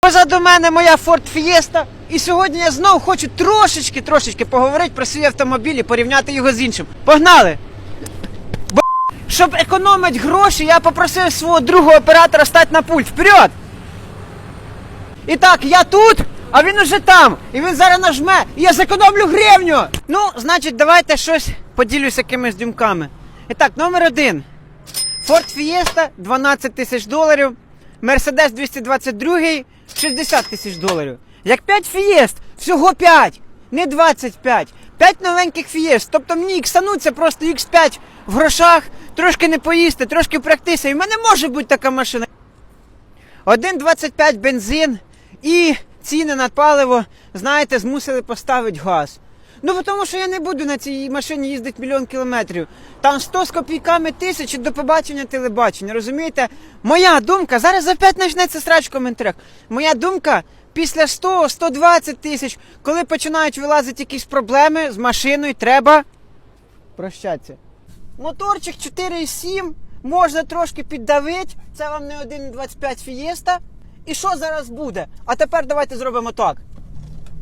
Позаду мене моя Ford Fiesta. І сьогодні я знову хочу трошечки, трошечки поговорити про свій автомобіль і порівняти його з іншим. Погнали! Бо, щоб економити гроші, я попросив свого другого оператора стати на пульт. Вперед! І так, я тут, а він уже там. І він зараз нажме, і я зекономлю гривню. Ну, значить, давайте щось поділюся якимись думками. І так, номер один. Ford Fiesta 12 тисяч доларів. Mercedes 222 60 тисяч доларів. Як 5 Fiest, всього 5, не 25. 5 новеньких Fiest. Тобто мені іксануться просто X5 в грошах, трошки не поїсти, трошки пройтися. І в мене може бути така машина. 1,25 бензин і ціни на паливо, знаєте, змусили поставити газ. Ну, тому що я не буду на цій машині їздити мільйон кілометрів. Там 100 з копійками тисяч і до побачення телебачення. Розумієте? Моя думка, зараз опять почнеться срач в коментарях. Моя думка, після 100-120 тисяч, коли починають вилазити якісь проблеми з машиною, треба прощатися. Моторчик 4,7, можна трошки піддавити. Це вам не 1,25 фієста. І що зараз буде? А тепер давайте зробимо так.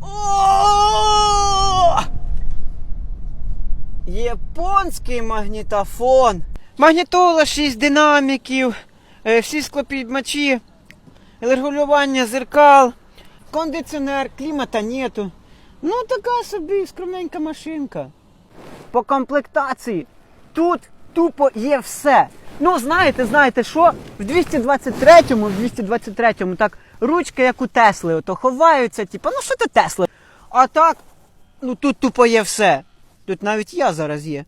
О! Японський магнітофон. Магнітола 6 динаміків, е, всі склопідмачі, регулювання зеркал, кондиціонер, клімата нету. Ну, така собі скромненька машинка. По комплектації тут тупо є все. Ну, знаєте, знаєте що? В 223-му, в 223-му так ручки, як у Тесли, ото ховаються, типу, ну що ти Тесла? А так, ну тут тупо є все. Тут навіть я зараз є.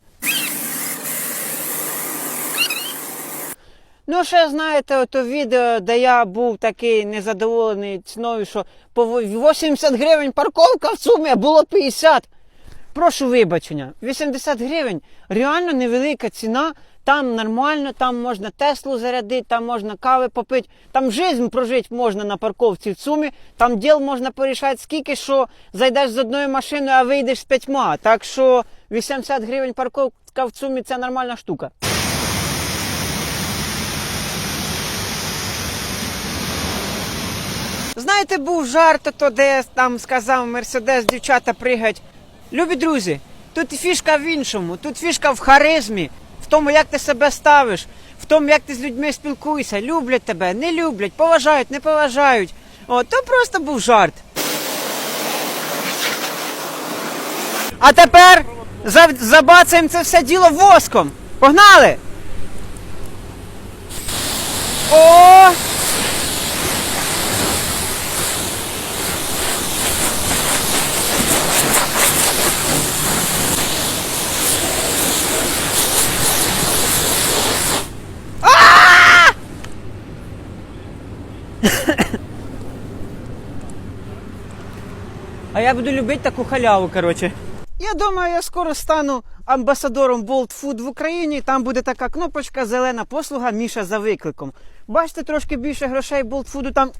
Ну, ще знаєте, ото відео, де я був такий незадоволений ціною, що по 80 гривень парковка в сумі, а було 50. Прошу вибачення, 80 гривень реально невелика ціна. Там нормально, там можна Теслу зарядити, там можна кави попити, там жизнь прожити можна на парковці в сумі, там діл можна порішати скільки, що зайдеш з одною машиною, а вийдеш з п'ятьма. Так що 80 гривень парковка в сумі це нормальна штука. Знаєте, був жарт, то де там сказав Мерседес, дівчата пригають. Любі друзі, тут фішка в іншому, тут фішка в харизмі, в тому, як ти себе ставиш, в тому, як ти з людьми спілкуєшся. Люблять тебе, не люблять, поважають, не поважають. О, то просто був жарт. А тепер за- забацаємо це все діло воском. Погнали! О! А я буду любити таку халяву, коротше. Я думаю, я скоро стану амбасадором Bolt Food в Україні. Там буде така кнопочка зелена послуга Міша за викликом. Бачите, трошки більше грошей Bolt Food там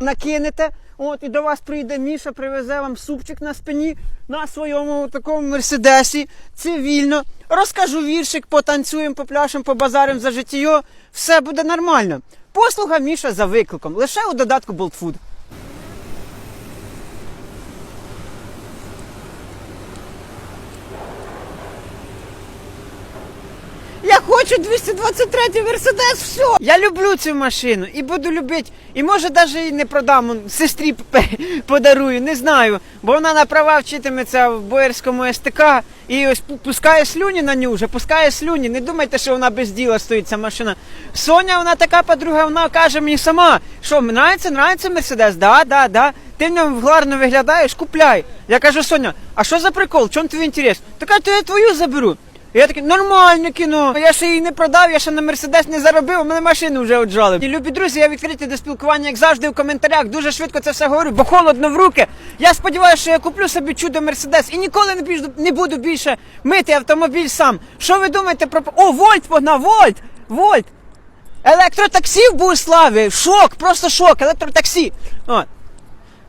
накинете. От і до вас прийде Міша, привезе вам супчик на спині на своєму такому мерседесі. Цивільно. Розкажу віршик, потанцюємо, попляшемо, побазаримо за життя. Все буде нормально. Послуга Міша за викликом. Лише у додатку Bolt Food. Хочу 223 Мерседес, все. Я люблю цю машину і буду любити. І може навіть і не продам, сестрі подарую, не знаю. Бо вона на права вчитиметься в Боярському СТК і ось пускає слюні на ню вже, пускає слюні. Не думайте, що вона без діла стоїть ця машина. Соня, вона така подруга, вона каже мені сама, що нравиться, нравиться Мерседес? Да, да, да. Ти в ньому гарно виглядаєш, купляй. Я кажу, Соня, а що за прикол? Чому твій інтерес? Така, то я твою заберу. Я такий, нормальне кіно. Я ще її не продав, я ще на Мерседес не заробив, у мене машину вже отжали. І любі друзі, я відкритий до спілкування, як завжди, в коментарях. Дуже швидко це все говорю, бо холодно в руки. Я сподіваюся, що я куплю собі чудо Мерседес і ніколи не біжу- не буду більше мити автомобіль сам. Що ви думаєте про. О, Вольт погнав! Вольт! Вольт! Електротаксі в Буславі! Шок! Просто шок! Електротаксі! От.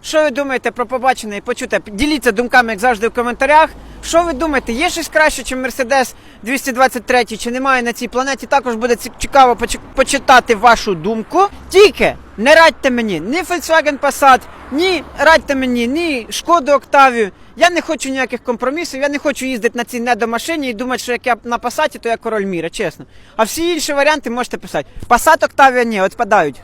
Що ви думаєте про побачене і почуте? Діліться думками, як завжди, в коментарях. Що ви думаєте, є щось краще, ніж Мерседес 223, чи немає на цій планеті? Також буде цікаво почитати вашу думку. Тільки Не радьте мені ні Volkswagen Passat, ні радьте мені, ні Шкоду Октавію. Я не хочу ніяких компромісів, я не хочу їздити на цій недомашині і думати, що як я на Пасаті, то я король міра, чесно. А всі інші варіанти можете писати. Passat Octavia ні, відпадають.